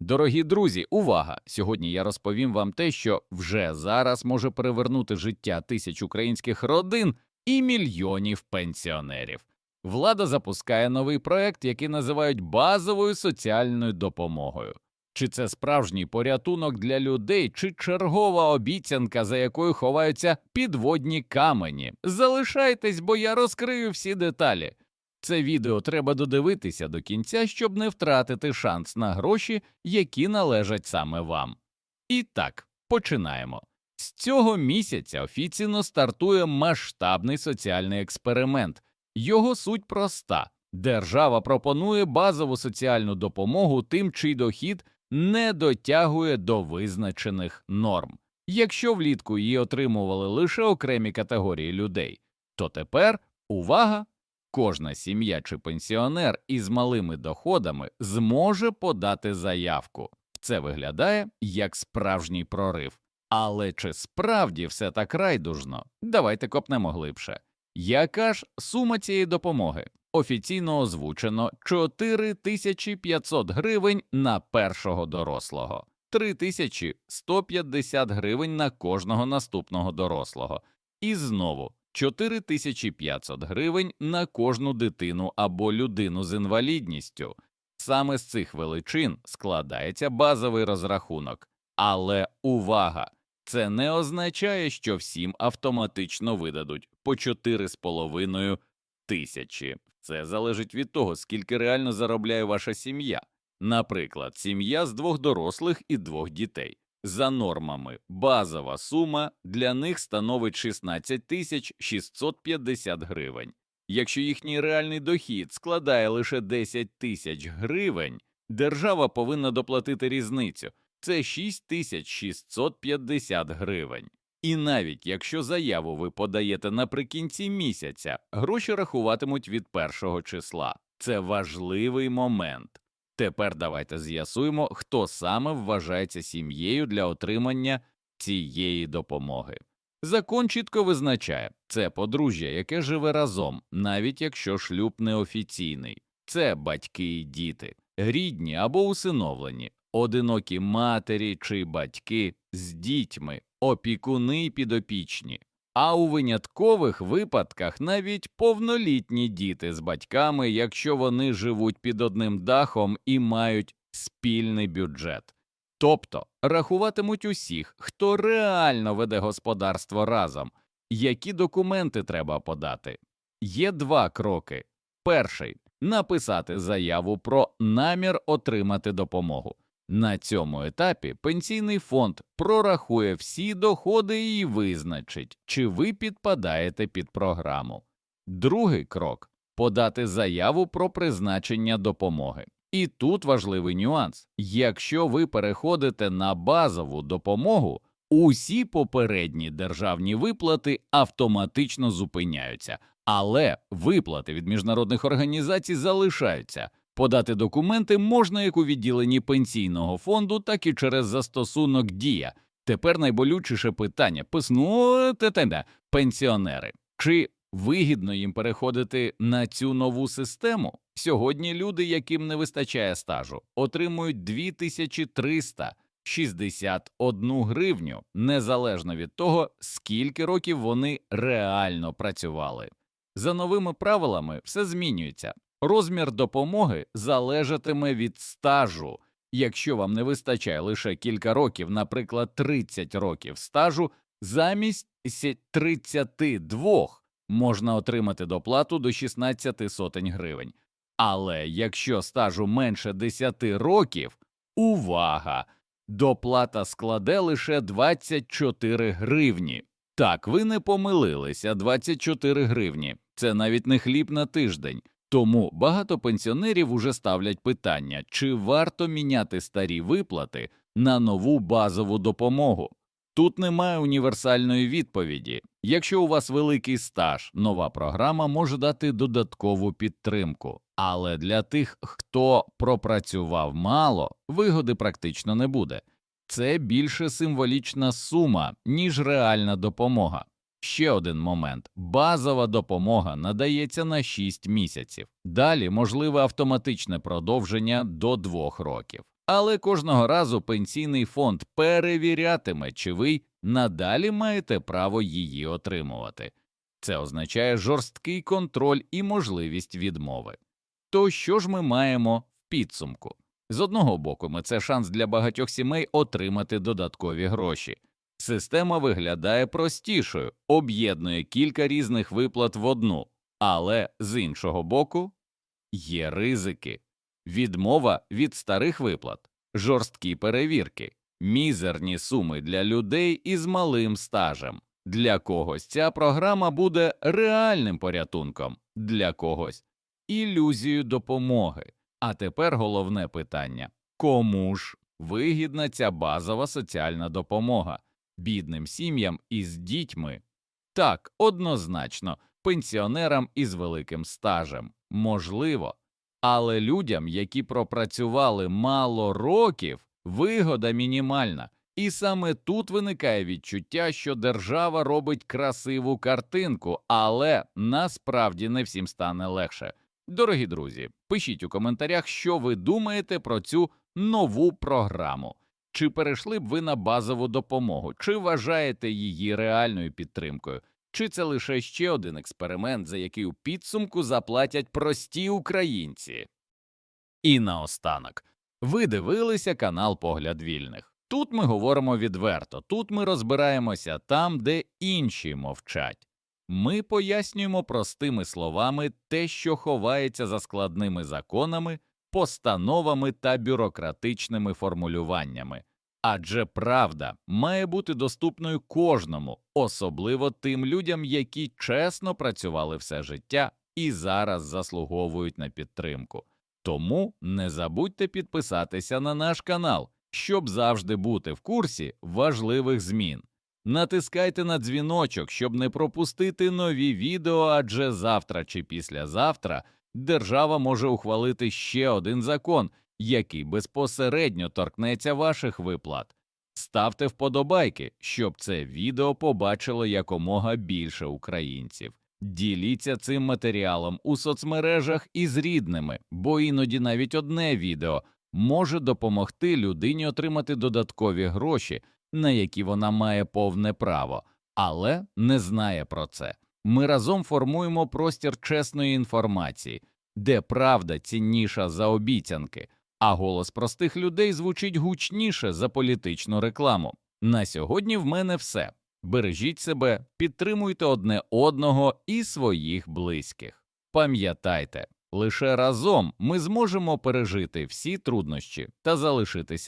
Дорогі друзі, увага! Сьогодні я розповім вам те, що вже зараз може перевернути життя тисяч українських родин і мільйонів пенсіонерів. Влада запускає новий проект, який називають базовою соціальною допомогою. Чи це справжній порятунок для людей, чи чергова обіцянка, за якою ховаються підводні камені? Залишайтесь, бо я розкрию всі деталі. Це відео треба додивитися до кінця, щоб не втратити шанс на гроші, які належать саме вам. І так, починаємо. З цього місяця офіційно стартує масштабний соціальний експеримент. Його суть проста: держава пропонує базову соціальну допомогу тим, чий дохід не дотягує до визначених норм. Якщо влітку її отримували лише окремі категорії людей, то тепер увага! Кожна сім'я чи пенсіонер із малими доходами зможе подати заявку. Це виглядає як справжній прорив. Але чи справді все так райдужно? Давайте копнемо глибше. Яка ж сума цієї допомоги? Офіційно озвучено 4500 гривень на першого дорослого, 3150 гривень на кожного наступного дорослого. І знову 4500 гривень на кожну дитину або людину з інвалідністю. Саме з цих величин складається базовий розрахунок. Але увага! Це не означає, що всім автоматично видадуть по 4,5 тисячі. Це залежить від того, скільки реально заробляє ваша сім'я. Наприклад, сім'я з двох дорослих і двох дітей. За нормами, базова сума для них становить 16 тисяч 650 гривень. Якщо їхній реальний дохід складає лише 10 тисяч гривень, держава повинна доплатити різницю – це 6 тисяч 650 гривень. І навіть якщо заяву ви подаєте наприкінці місяця, гроші рахуватимуть від першого числа. Це важливий момент. Тепер давайте з'ясуємо, хто саме вважається сім'єю для отримання цієї допомоги. Закон чітко визначає це подружжя, яке живе разом, навіть якщо шлюб неофіційний, це батьки і діти, рідні або усиновлені, одинокі матері чи батьки з дітьми, опікуни й підопічні. А у виняткових випадках навіть повнолітні діти з батьками, якщо вони живуть під одним дахом і мають спільний бюджет. Тобто рахуватимуть усіх, хто реально веде господарство разом, які документи треба подати. Є два кроки. Перший написати заяву про намір отримати допомогу. На цьому етапі пенсійний фонд прорахує всі доходи і визначить, чи ви підпадаєте під програму. Другий крок подати заяву про призначення допомоги. І тут важливий нюанс: якщо ви переходите на базову допомогу, усі попередні державні виплати автоматично зупиняються, але виплати від міжнародних організацій залишаються. Подати документи можна як у відділенні пенсійного фонду, так і через застосунок Дія. Тепер найболючіше питання писну тетенда пенсіонери. Чи вигідно їм переходити на цю нову систему? Сьогодні люди, яким не вистачає стажу, отримують 2361 гривню, незалежно від того, скільки років вони реально працювали. За новими правилами все змінюється. Розмір допомоги залежатиме від стажу. Якщо вам не вистачає лише кілька років, наприклад, 30 років стажу, замість сі- 32 можна отримати доплату до 16 сотень гривень. Але якщо стажу менше 10 років, увага! Доплата складе лише 24 гривні. Так, ви не помилилися, 24 гривні. Це навіть не хліб на тиждень. Тому багато пенсіонерів уже ставлять питання, чи варто міняти старі виплати на нову базову допомогу. Тут немає універсальної відповіді. Якщо у вас великий стаж, нова програма може дати додаткову підтримку. Але для тих, хто пропрацював мало, вигоди практично не буде. Це більше символічна сума, ніж реальна допомога. Ще один момент: базова допомога надається на 6 місяців. Далі можливе автоматичне продовження до 2 років. Але кожного разу пенсійний фонд перевірятиме, чи ви надалі маєте право її отримувати. Це означає жорсткий контроль і можливість відмови. То що ж ми маємо в підсумку? З одного боку, ми це шанс для багатьох сімей отримати додаткові гроші. Система виглядає простішою, об'єднує кілька різних виплат в одну, але з іншого боку є ризики. Відмова від старих виплат, жорсткі перевірки, мізерні суми для людей із малим стажем. Для когось ця програма буде реальним порятунком, для когось ілюзією допомоги. А тепер головне питання кому ж вигідна ця базова соціальна допомога бідним сім'ям із дітьми? Так, однозначно, пенсіонерам із великим стажем, можливо, але людям, які пропрацювали мало років, вигода мінімальна. І саме тут виникає відчуття, що держава робить красиву картинку, але насправді не всім стане легше. Дорогі друзі, пишіть у коментарях, що ви думаєте про цю нову програму. Чи перейшли б ви на базову допомогу, чи вважаєте її реальною підтримкою, чи це лише ще один експеримент, за який у підсумку заплатять прості українці? І наостанок, ви дивилися канал Погляд вільних. Тут ми говоримо відверто, тут ми розбираємося там, де інші мовчать. Ми пояснюємо простими словами те, що ховається за складними законами, постановами та бюрократичними формулюваннями. Адже правда має бути доступною кожному, особливо тим людям, які чесно працювали все життя і зараз заслуговують на підтримку. Тому не забудьте підписатися на наш канал, щоб завжди бути в курсі важливих змін. Натискайте на дзвіночок, щоб не пропустити нові відео, адже завтра чи післязавтра держава може ухвалити ще один закон, який безпосередньо торкнеться ваших виплат. Ставте вподобайки, щоб це відео побачило якомога більше українців. Діліться цим матеріалом у соцмережах із рідними, бо іноді навіть одне відео може допомогти людині отримати додаткові гроші, на які вона має повне право, але не знає про це. Ми разом формуємо простір чесної інформації, де правда цінніша за обіцянки, а голос простих людей звучить гучніше за політичну рекламу. На сьогодні в мене все. Бережіть себе, підтримуйте одне одного і своїх близьких. Пам'ятайте, лише разом ми зможемо пережити всі труднощі та залишитися